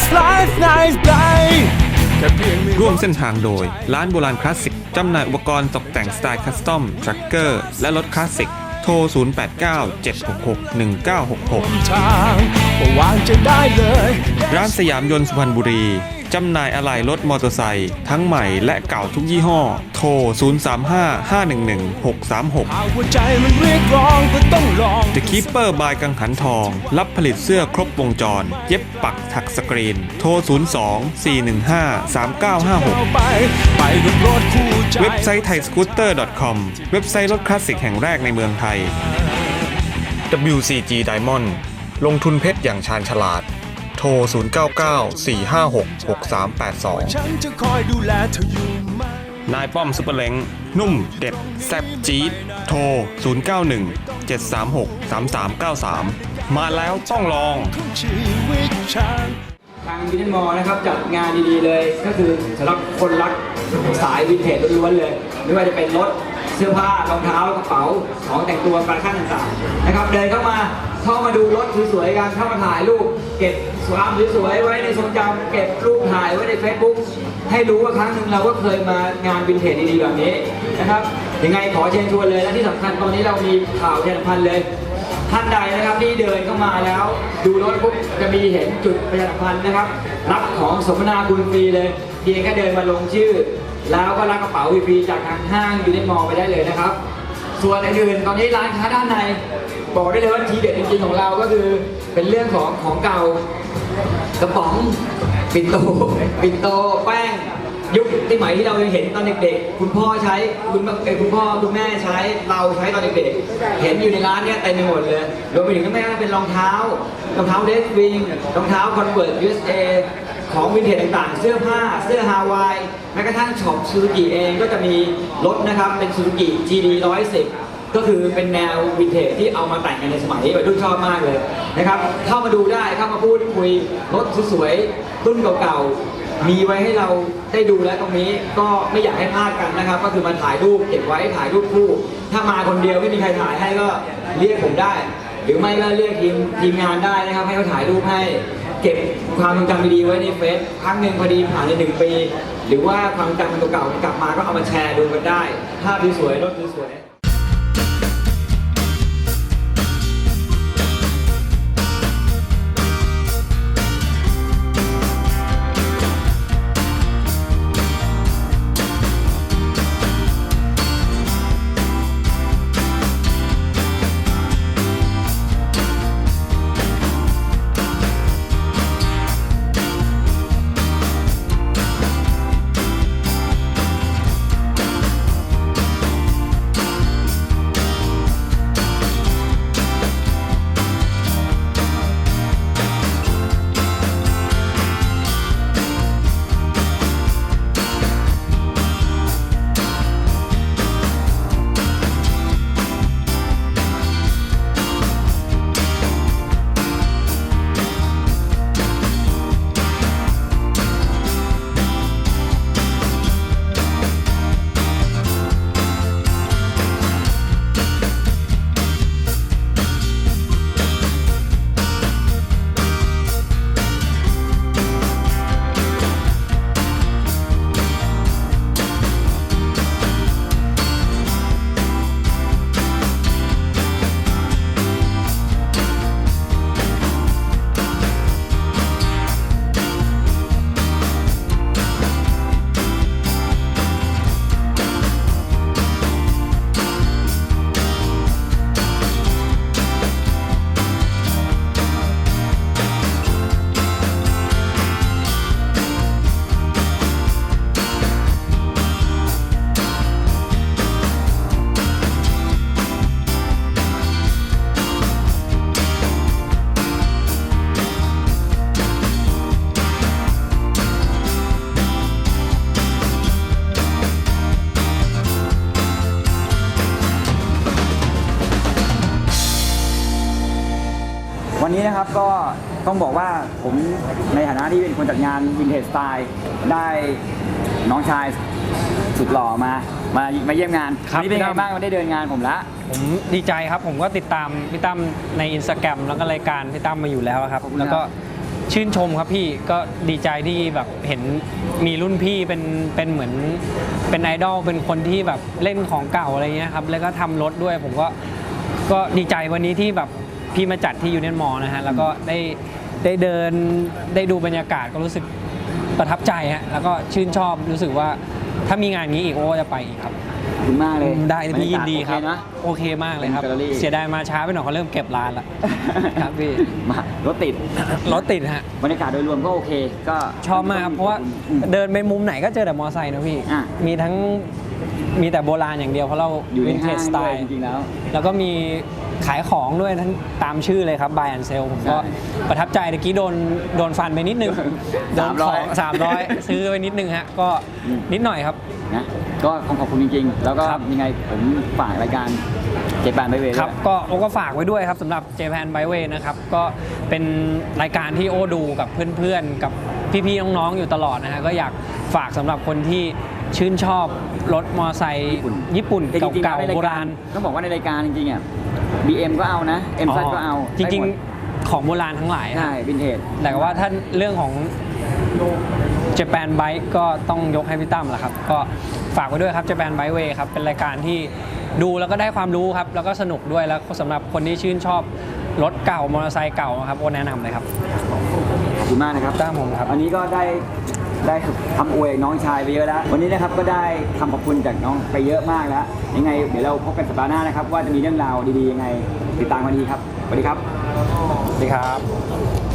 nice life nice day แค่เพียงมีร่วมเส้นทางโดย ร้านโบราณคลาสสิก จำหน่ายอุปกรณ์ตกแต่งสไตล์คัสตอม ทรัคเกอร์ และรถคลาสสิก โทร 0897661966ทางก็วางใจได้เลยร้านสยามยนต์สุพรรณบุรี จำหน่ายอะไหล่รถมอเตอร์ไซค์ทั้งใหม่และเก่าทุกยี่ห้อ โทร 0355111636หากหัวใจมันเรียกร้องก็ต้องลอง The Keeper บายกังหันทอง รับผลิตเสื้อครบวงจร เย็บปักถักสกรีน โทร 02-415-3956ไปไปกับรถคู่ใจเว็บไซต์ไทยสกูตเตอร์ .com เว็บไซต์รถคลาสสิกแห่งแรกในเมืองไทย WCG Diamond ลงทุนเพชรอย่างชาญฉลาด โทร 0994566382 นายป้อมซุปเปอร์เล้งนุ่มเด็ดแซ่บจี๊ดโทร 0917363393 มาแล้วต้องลองทางวินเทจมอนะครับจัดงานดีๆเลย ก็คือสำหรับคนรักสายวินเทจล้วนเลย ไม่ว่าจะเป็นรถเสื้อผ้ารองเท้ากระเป๋าของแต่งตัวแฟชั่นต่างๆนะครับเดินเข้ามาเข้ามาดูรถสวยๆกันเข้ามาถ่ายรูปเก็บความสวยๆไว้ในทรงจำเก็บรูปถ่ายไว้ใน Facebook ให้รู้ว่าครั้งหนึ่งเราก็เคยมางานวินเทจดีๆแบบนี้นะครับยังไงขอเชิญชวนเลยและที่สำคัญตอนนี้เรามีข่าวประชาพันธ์เลยท่านใดนะครับที่เดินเข้ามาแล้ว ดูรถปุ๊บจะมีเห็นจุดประชาสัมพันธ์นะครับ รับของสมนาคุณฟรีเลยเพียงแค่เดินมาลงชื่อ แล้วก็รับกระเป๋าฟรีจากทางห้างยูนิมอลไปได้เลยนะครับ ส่วนอื่นๆตอนนี้ร้านค้าด้านใน บอกได้เลยว่าทีเด็ดจริงๆของเราก็คือเป็นเรื่องของของเก่ากระป๋องปิ่นโตปิ่นโตแป้งยุคที่ใหม่ที่เรายังเห็นตอนเด็กๆ คุณพ่อใช้คุณเอ่อคุณพ่อคุณแม่ใช้เราใช้ตอนเด็กๆ เห็นอยู่ในร้านเนี้ยเต็มไปหมดเลย รวมไปถึงก็ไม่เป็นรองเท้ารองเท้าเดสวิงรองเท้าคอนเวิร์ต USA ของวินเทจต่างๆ เสื้อผ้า เสื้อฮาวาย แม้กระทั่งช็อปซูซูกิเองก็จะมีรถนะครับ เป็นซูซูกิ GD 110 ก็คือเป็นแนววินเทจที่เอามาแต่งกันในสมัยนี้วัยรุ่นชอบมากเลยนะครับ เข้ามาดูได้เข้ามาพูดคุยรถสวยๆรุ่นเก่าๆ มีไว้ให้เราได้ดูแล้วตรงนี้ก็ไม่อยากให้พลาดกันนะครับ ก็คือมาถ่ายรูปเก็บไว้ถ่ายรูปคู่ ถ้ามาคนเดียวไม่มีใครถ่ายให้ก็เรียกผมได้ หรือไม่ก็เรียกทีมทีมงานได้นะครับ ให้เขาถ่ายรูปให้เก็บความทรงจำดีๆไว้ในเฟซครั้งหนึ่งพอดีผ่านในหนึ่งปี หรือว่าความจำเก่าๆกลับมาก็เอามาแชร์ดูกันได้ ภาพสวยๆรถสวยๆ วันนี้นะครับก็ต้องบอกว่าผมในฐานะที่เป็นคนจัดงานวินเทจสไตล์ได้น้องชายสุดหล่อมา มามาเยี่ยมงานครับวันนี้เป็นพี่ไงตั้ม บ้างมาได้เดินงานผมละ ผมดีใจครับผมก็ติดตามพี่ตั้มในอินสตาแกรมแล้วก็รายการพี่ตั้มมาอยู่แล้วครับ ขอบคุณแล้วก็ชื่นชมครับพี่ก็ดีใจที่แบบเห็นมีรุ่นพี่เป็นเป็นเหมือนเป็นไอดอลเป็นคนที่แบบเล่นของเก่าอะไรเงี้ยครับแล้วก็ทำรถด้วยผมก็ก็ดีใจวันนี้ที่แบบ พี่มาจัดที่ยูเนียนมอนะฮะแล้วก็ได้ได้เดินได้ดูบรรยากาศก็รู้สึกประทับใจฮะแล้วก็ชื่นชอบรู้สึกว่าถ้ามีงานนี้อีกโอ้จะไปอีกครับขอบคุณมากเลยได้พี่ยินดีครับบรรยากาศโอเคมากเลยครับ เป็นแกลเลอรี่ เสียดายมาช้าไปหน่อยเขาเริ่มเก็บร้านละ ครับพี่มารถติด รถติดฮะ บรรยากาศโดยรวมก็โอเค ก็ชอบมากครับเพราะว่าอืม เดินไปมุมไหนก็เจอแต่มอไซค์นะพี่ อะ มีทั้งมีแต่โบราณอย่างเดียวเพราะเราอยู่ในวินเทห้าจงสไตด้วยล์จริงๆแล้ว แล้วก็มี ขายของด้วยทั้งตามชื่อเลยครับ buy and sell ผมก็ใช่ประทับใจตะกี้โดนโดนฟันไปนิดนึงโดนขอ300สามร้อยซื้อไปนิดนึงฮะก็อืมนิดหน่อยครับ นะก็ขอขอบคุณจริงๆ แล้วก็ครับยังไงผมฝากรายการเจแปนไบเวย์ครับก็โอก็ฝากไว้ด้วยครับสำหรับ Japan Byway นะครับก็เป็นรายการที่โอดูกับเพื่อนๆ กับพี่ๆ น้องๆ อยู่ตลอดนะฮะก็อยากฝากสำหรับคนที่ชื่นชอบรถมอไซค์ญี่ปุ่นแต่จริงๆเก่าแล้วในๆโบยกราณ ต้องบอกว่าในรายการจริงๆอะ BM ก็เอานะ M ซัก็เอาจริงได้หมดๆของโบราณทั้งหลายใช่ฮะวินเทจแต่ว่าถ้าเรื่องของ Japan Bike ก็ต้องยกให้พี่ตั้มแหละครับ ก็ฝากไว้ด้วยครับ Japan Bikeway ครับ เป็นรายการที่ดูแล้วก็ได้ความรู้ครับ แล้วก็สนุกด้วยแล้วสำหรับคนที่ชื่นชอบรถเก่ามอเตอร์ไซค์เก่าครับโอแนะนำเลยครับขอบคุณมากนะครับครับผมครับวันนี้ก็ได้ ได้ทำอวยน้องชายไปเยอะแล้ว วันนี้นะครับก็ได้คำขอบคุณจากน้องไปเยอะมากแล้ว ยังไงเดี๋ยวเราพบกันสัปดาห์หน้านะครับ ว่าจะมีเรื่องราวดีๆยังไงติดตามกันดีครับสวัสดีครับสวัสดีครับ